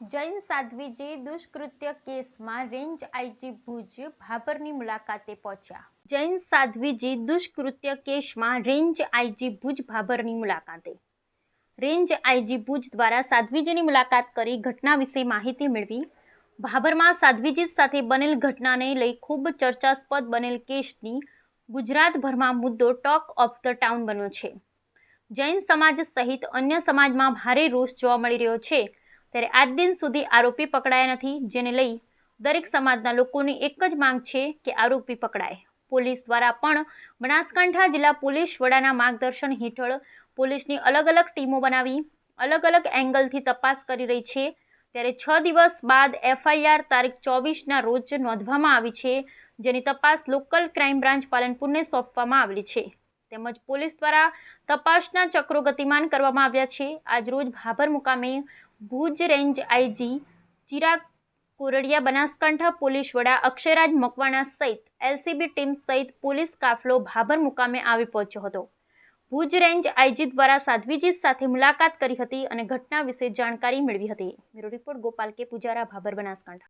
જૈન સાધ્વીજી દુષ્કૃત્ય કેસમાં range IG Bhuj ભાભરની મુલાકાતે પહોંચ્યા. જૈન સાધ્વીજી દુષ્કૃત્ય કેસમાં રેન્જ આઈજી ભુજ ભાભરની મુલાકાતે. રેન્જ આઈજી ભુજ દ્વારા સાધ્વીજીની મુલાકાત કરી ઘટના વિશે માહિતી મેળવી. ભાભરમાં સાધ્વીજી સાથે બનેલ ઘટનાને લઈ ખૂબ ચર્ચાસ્પદ બનેલ કેસની ગુજરાતભરમાં મુદ્દો ટોક ઓફ ધ ટાઉન બન્યો છે. જૈન સમાજ સહિત અન્ય સમાજમાં ભારે રોષ જોવા મળી રહ્યો છે. ત્યારે આજ દિન સુધી આરોપી પકડાયા નથી, જેને લઈ દરેક સમાજના લોકોની એક જ માંગ છે કે આરોપી પકડાય. પોલીસ દ્વારા પણ બનાસકાંઠા જિલ્લા પોલીસ વડાના માર્ગદર્શન હેઠળ પોલીસની અલગ અલગ ટીમો બનાવી અલગ અલગ એંગલથી તપાસ કરી રહી છે. ત્યારે છ દિવસ બાદ એફઆઈઆર તારીખ ચોવીસના રોજ નોંધવામાં આવી છે, જેની તપાસ લોકલ ક્રાઇમ બ્રાન્ચ પાલનપુરને સોંપવામાં આવેલી છે. તેમજ પોલીસ દ્વારા તપાસના ચક્રો ગતિમાન કરવામાં આવ્યા છે. આજરોજ ભાભર મુકામે Bhuj range IG Chirag Kordiya Banaskantha police વડા અક્ષયરાજ મકવાણા સહિત એલસીબી ટીમ સહિત પોલીસ કાફલો ભાભર મુકામે આવી પહોંચ્યો હતો. ભુજ રેન્જ આઈજી દ્વારા સાધ્વીજી સાથે મુલાકાત કરી હતી અને ઘટના વિશે જાણકારી મેળવી હતી. બ્યુરો રિપોર્ટ ગોપાલ કે. પુજારા, ભાભર, બનાસકાંઠા.